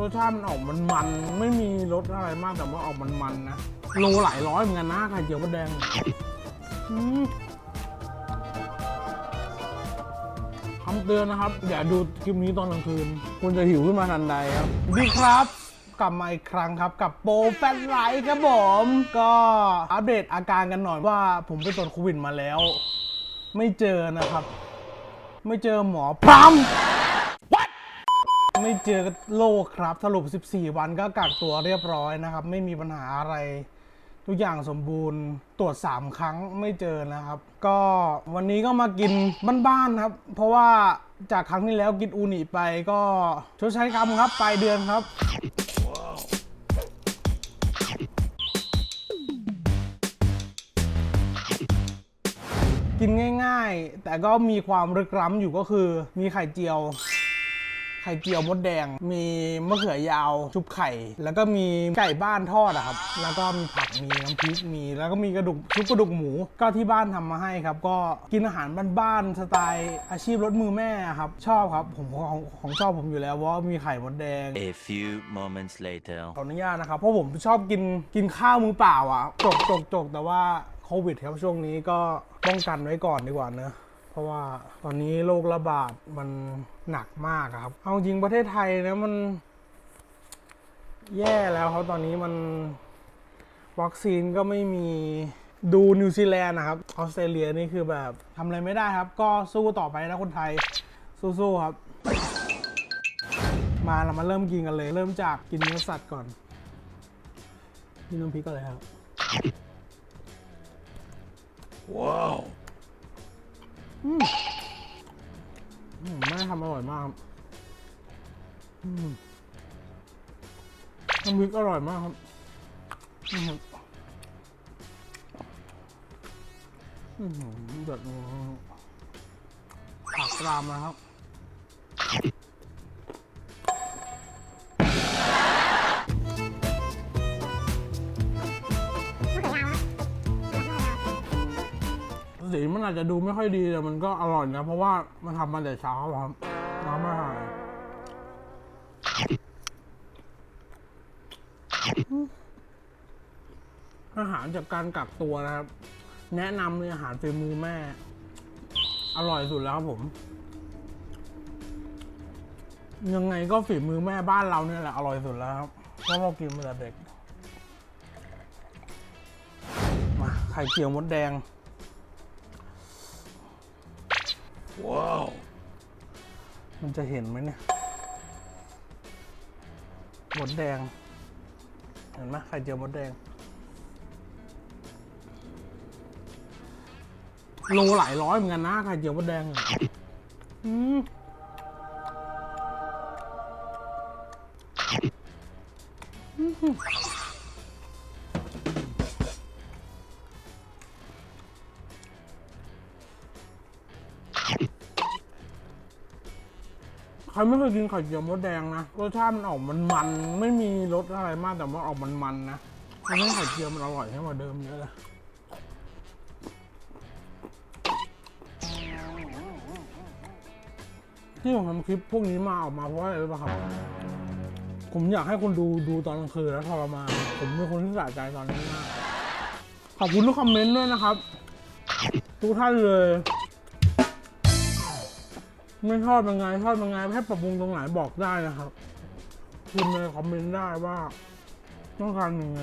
รสชาติมันออกมันมันๆไม่มีรสอะไรมากแต่ว่าออกมันมันๆนะโลหลายร้อยเหมือนกันนะไข่เจียวมดแดงคำเตือนนะครับ อย่าดูคลิปนี้ตอนกลางคืน คุณจะหิวขึ้นมาทันใดครับดีครับกลับมาอีกครั้งครับกับโปรแฟนไลท์ครับผม ก็อัปเดตอาการกันหน่อยว่าผมไปตรวจโควิดมาแล้ว ไม่เจอนะครับ ไม่เจอหมอพรัมไม่ เจอโรคครับสรุป 14 วันก็กักตัวเรียบร้อยนะครับ ไม่มีปัญหาอะไร ทุกอย่างสมบูรณ์ตรวจ 3 ครั้งไม่เจอนะครับ ก็วันนี้ก็มากินบ้านๆครับ เพราะว่าจากครั้งที่แล้วกินอูนิไปก็ชดใช้กรรมครับปลายเดือนครับกินง่าย ๆ แต่ก็มีความรึกล้ำอยู่ก็คือมีไข่เจียว ไข่เจียวมดแดง มีมะเขือยาวชุบไข่ แล้วก็มีไก่บ้านทอดอะครับ แล้วก็มีผัก มีน้ำพริก มี แล้วก็มีกระดูกชุบกระดูกหมู ก็ที่บ้านทำมาให้ครับ ก็กินอาหารบ้านๆ สไตล์อาชีพรถมือแม่ครับ ชอบครับ ผมของของชอบผมอยู่แล้วเพราะว่ามีไข่มดแดง A few moments later. ขออนุญาตนะครับ เพราะผมชอบกินกินข้าวมือเปล่าอะจกจกจกแต่ว่าโควิดครับช่วงนี้ก็ป้องกันไว้ก่อนดีกว่าเนอะ เพราะว่าตอนนี้โรคระบาดมันหนักมากครับ เอาจริงประเทศไทยนะมัน แย่แล้วครับตอนนี้มันวัคซีนก็ไม่มีดูนิวซีแลนด์นะครับออสเตรเลียนี่คือแบบทำอะไรไม่ได้ครับ ก็สู้ต่อไปนะคนไทยสู้ๆครับ มาเรามาเริ่มกินกันเลย เริ่มจากกินเนื้อสัตว์ก่อนกินน้ำพริกก่อนเลยครับ ว้าว อืมแม่ทำอร่อยมากอืมน้ำพริกอร่อยมากครับนี่ครับอืมเดือดผักกรามนะครับ สีมันอาจจะดูไม่ค่อยดีแต่มันก็อร่อยนะ เพราะว่ามันทำมาแต่เช้าครับน้ำไม่หายอาหารจากการกักตัวนะครับ แนะนำเลยอาหารฝีมือแม่ อร่อยสุดแล้วครับผม ยังไงก็ฝีมือแม่บ้านเราเนี่ยแหละอร่อยสุดแล้วครับเพราะเรากินมาแต่เด็กมาไข่เจียวมดแดง ว้าว มันจะเห็นไหมเนี่ยหมดแดง เห็นไหมไข่เจียวมดแดง โลหลายร้อยเหมือนกันนะไข่เจียวมดแดงอะอืม ใครไม่เคยกินไข่เจียวมดแดงนะรสชาติมันออกมันมันๆไม่มีรสอะไรมากแต่ว่าออกมันมันๆนะทำให้ไข่เจียวมันอร่อยขึ้นกว่าเดิมเยอะเลยที่ผมทำคลิปพวกนี้มาออกมาเพราะอะไรรู้ป่ะครับ ผมอยากให้คนดูดูตอนกลางคืนแล้วทรมานผมเป็นคนที่สะใจตอนนี้มาก ขอบคุณทุกคอมเมนต์ด้วยนะครับ ทุกท่านเลย ไม่ชอบยังไงชอบยังไงให้ปรับปรุงตรงไหนบอกได้นะครับพิมพ์ในคอมเมนต์ได้ว่า ต้องการยังไง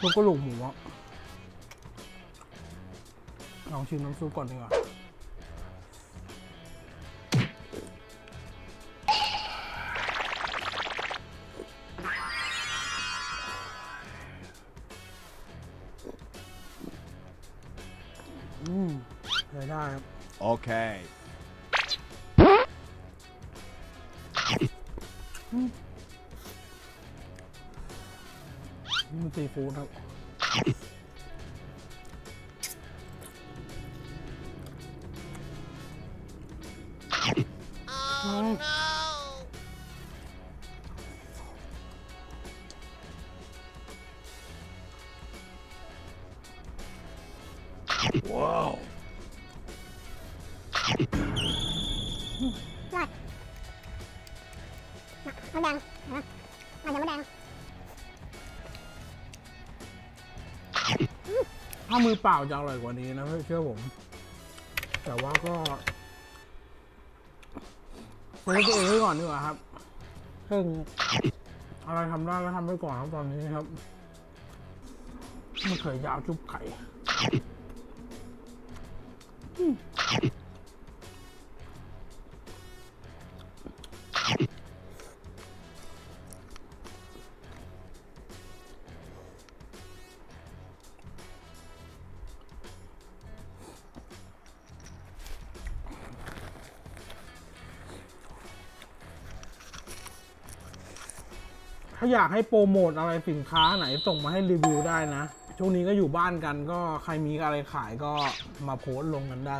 ซุปกระดูกหมูอะลองชิมน้ำซุปก่อนดีกว่า อืมใช้ได้ครับ Okay. นี่มันซีฟู้ดครับ มะแดงเห็นไหมมันจะมะแดงถ้ามือเปล่าจะอร่อยกว่านี้นะเชื่อผม แต่ว่าก็เซฟตัวเองไว้ก่อนดีกว่าครับซึ่งอะไรทำได้ก็ทำไว้ก่อนครับตอนนี้ครับไม่เคยยาวจุ๊บไข่ ถ้าอยากให้โปรโมทอะไรสินค้าไหนส่งมาให้รีวิวได้นะ ช่วงนี้ก็อยู่บ้านกันก็ใครมีอะไรขายก็มาโพสต์ลงกันได้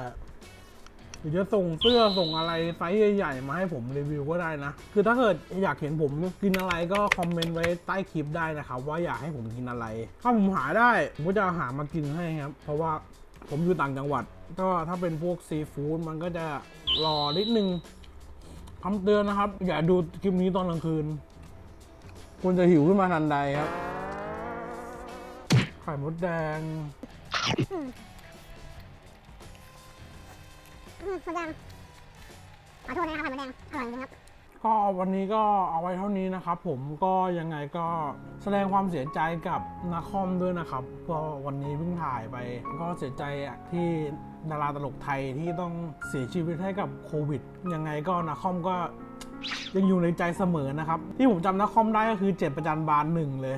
หรือจะส่งเสื้อส่งอะไรไซส์ใหญ่ๆมาให้ผมรีวิวก็ได้นะ คือถ้าเกิดอยากเห็นผมกินอะไรก็คอมเมนต์ไว้ใต้คลิปได้นะครับว่าอยากให้ผมกินอะไร ถ้าผมหาได้ผมก็จะหามากินให้ครับ เพราะว่าผมอยู่ต่างจังหวัด ก็ถ้าเป็นพวกซีฟู้ดมันก็จะรอนิดนึงคำเตือนนะครับ อย่าดูคลิปนี้ตอนกลางคืน คุณจะหิวขึ้นมาทันใดครับ ไข่มดแดงอืมมะแดงขอโทษนะครับมะแดง อร่อยจริงครับ ก็วันนี้ก็เอาไว้เท่านี้นะครับ ผมก็ยังไงก็แสดงความเสียใจกับนาคอมด้วยนะครับ ก็วันนี้เพิ่งถ่ายไป ก็เสียใจที่ดาราตลกไทยที่ต้องเสียชีวิตให้กับโควิด ยังไงก็นาคอมก็ ยังอยู่ในใจเสมอนะครับ ที่ผมจำนักคอมได้ก็คือเจ็ดประจันบานหนึ่งเลย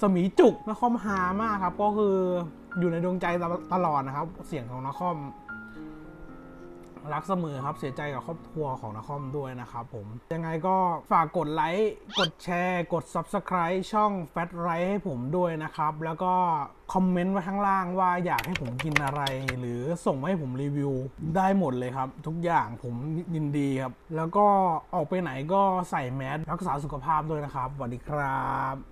สมีจุกนักคอมฮามากครับ ก็คืออยู่ในดวงใจตลอดนะครับ เสียงของนักคอม รักเสมอครับเสียใจกับครอบครัวของนครด้วยนะครับผม ยังไงก็ฝากกดไลค์ กดแชร์ กด Subscribe ช่อง Fat Right ให้ผมด้วยนะครับ แล้วก็คอมเมนต์ไว้ข้างล่างว่าอยากให้ผมกินอะไร หรือส่งมาให้ผมรีวิวได้หมดเลยครับ ทุกอย่างผมยินดีครับ แล้วก็ออกไปไหนก็ใส่แมสรักษาสุขภาพด้วยนะครับสวัสดีครับ